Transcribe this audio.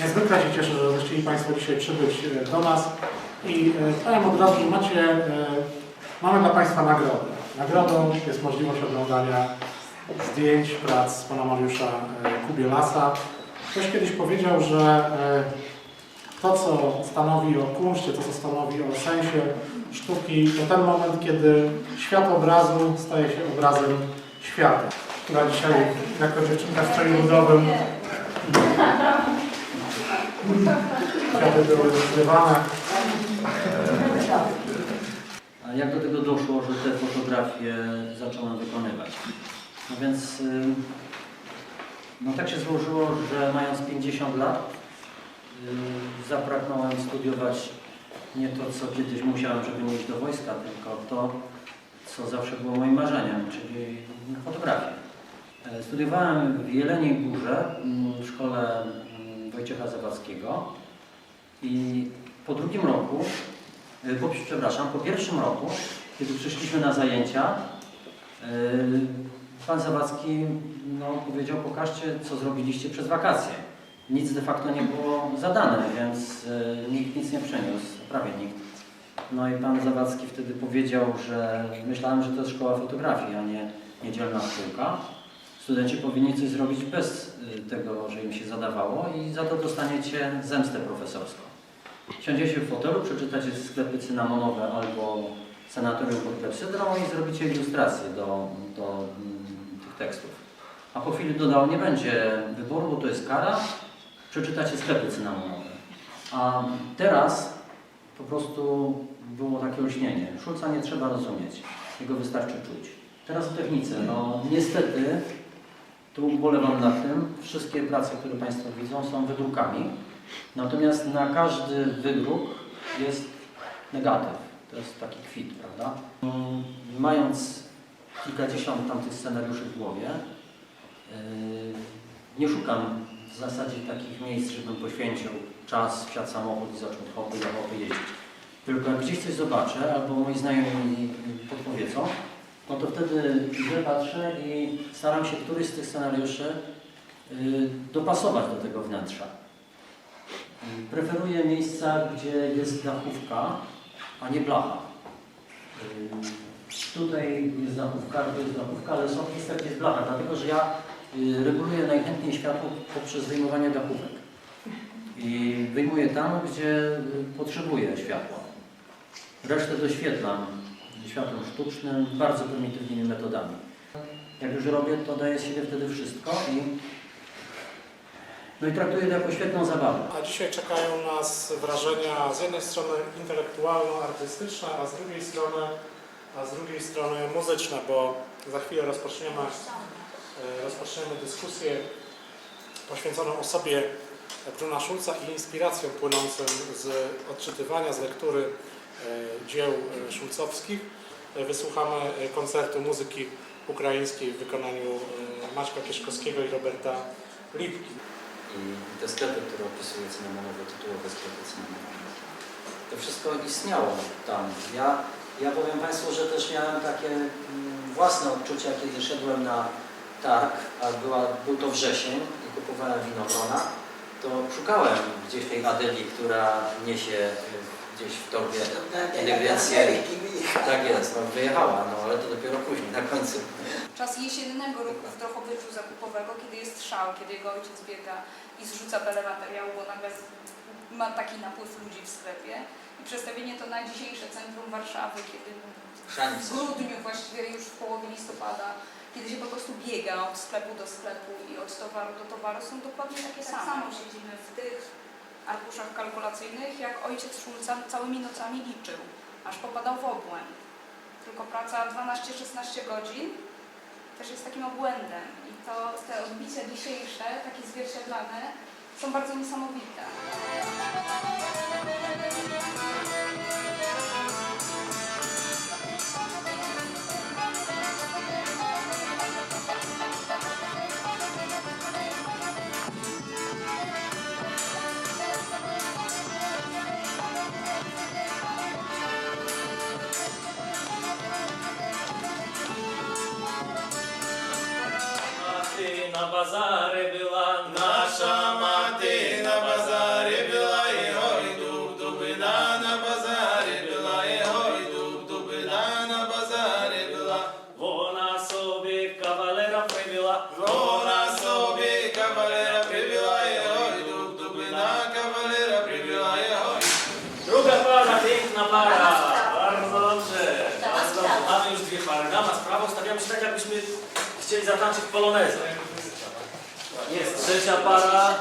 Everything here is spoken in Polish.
Niezwykle się cieszę, że zechcieli Państwo dzisiaj przybyć e, do nas i e, powiem od razu, że macie, e, mamy dla Państwa nagrodę. Nagrodą jest możliwość oglądania zdjęć prac pana Mariusza Kubielasa. Ktoś kiedyś powiedział, że to, co stanowi o kunszcie, to, co stanowi o sensie sztuki, to ten moment, kiedy świat obrazu staje się obrazem świata, która dzisiaj jako dziewczynka w stroju ludowym kwiaty były zrywane. A jak do tego doszło, że te fotografie zacząłem wykonywać? No więc no tak się złożyło, że mając 50 lat zapragnąłem studiować nie to, co kiedyś musiałem, żeby nie iść do wojska, tylko to, co zawsze było moim marzeniem, czyli fotografię. E, Studiowałem w Jeleniej Górze w szkole Wojciecha Zawadzkiego i po drugim roku E, po, przepraszam, po pierwszym roku, kiedy przyszliśmy na zajęcia, e, pan Zawadzki no, powiedział, pokażcie, co zrobiliście przez wakacje. Nic de facto nie było zadane, więc e, nikt nic nie przyniósł, prawie nikt. No i pan Zawadzki wtedy powiedział, że myślałem, że to jest szkoła fotografii, a nie niedzielna szkółka. Studenci powinni coś zrobić bez e, tego, że im się zadawało i za to dostaniecie zemstę profesorską. Siądziecie w fotelu, przeczytacie sklepy cynamonowe albo sanatorium pod klepsydrą i zrobicie ilustrację do, do mm, tych tekstów. A po chwili dodał, nie będzie wyboru, bo to jest kara, przeczytacie sklepy cynamonowe. A teraz po prostu było takie olśnienie. Szulca nie trzeba rozumieć, jego wystarczy czuć. Teraz o technice. No niestety, tu ubolewam nad tym, wszystkie prace, które Państwo widzą są wydrukami. Natomiast na każdy wydruk jest negatyw. To jest taki kwit, prawda? Mm, Mając kilkadziesiąt tamtych scenariuszy w głowie, yy, nie szukam w zasadzie takich miejsc, żebym poświęcił czas, wsiadł samochód i zaczął hopy do hopy jeździć. Tylko jak gdzieś coś zobaczę, albo moi znajomi mi podpowiedzą, no to wtedy źle patrzę i staram się któryś z tych scenariuszy yy, dopasować do tego wnętrza. Preferuję miejsca, gdzie jest dachówka, a nie blacha. Yy, Tutaj jest dachówka, tu jest dachówka, ale są miejsca, gdzie jest blacha, dlatego że ja yy, reguluję najchętniej światło poprzez wyjmowanie dachówek. I wyjmuję tam, gdzie potrzebuję światła. Resztę doświetlam światłem sztucznym, bardzo prymitywnymi metodami. Jak już robię, to daję z siebie wtedy wszystko i no i traktuję to jako świetną zabawę. A dzisiaj czekają nas wrażenia z jednej strony intelektualno-artystyczne, a z drugiej strony, a z drugiej strony muzyczne, bo za chwilę rozpoczniemy, e, rozpoczniemy dyskusję poświęconą osobie Bruna Szulca i inspiracjom płynącym z odczytywania, z lektury dzieł e, szulcowskich. E, Wysłuchamy e, koncertu muzyki ukraińskiej w wykonaniu e, Maćka Kieszkowskiego i Roberta Lipki. I te sklepy, które opisuję cynamonowe, tytułowe sklepy cynamonowe. To wszystko istniało tam. Ja, ja powiem Państwu, że też miałem takie mm, własne odczucia, kiedy szedłem na targ, a była, był to wrzesień i kupowałem winogrona, to szukałem gdzieś tej Adeli, która niesie gdzieś w torbie ewidencję. Tak jest, no wyjechała, no ale to dopiero później, na końcu. Czas jesiennego ruchu w Drochowiczu zakupowego, kiedy jest szał, kiedy jego ojciec biega i zrzuca belę materiału, bo nagle ma taki napływ ludzi w sklepie. I przestawienie to na dzisiejsze centrum Warszawy, kiedy w grudniu, właściwie już w połowie listopada, kiedy się po prostu biega od sklepu do sklepu i od towaru do towaru, są dokładnie takie Tak same. samo siedzimy w tych arkuszach kalkulacyjnych, jak ojciec Szulca całymi nocami liczył, aż popadał w obłęd. Tylko praca 12-16 godzin też jest takim obłędem i to te odbicia dzisiejsze, takie zwierciadlane, są bardzo niesamowite. на базари била, наша мати на базарі била, і гой дуб дубина на базарі била, і гой дуб дубина на базарі била, вона собі кавалера прибила, вона собі кавалера прибила, і ой, дуб дубина кавалера прибила, і гой. Друга пара, пікна пара. Bardzo dobrze. Bardzo, mamy już dwie pary. Dama, sprawą stawiamy się tak, jakbyśmy chcieli zatańczyć polonezę. Jest trzecia para.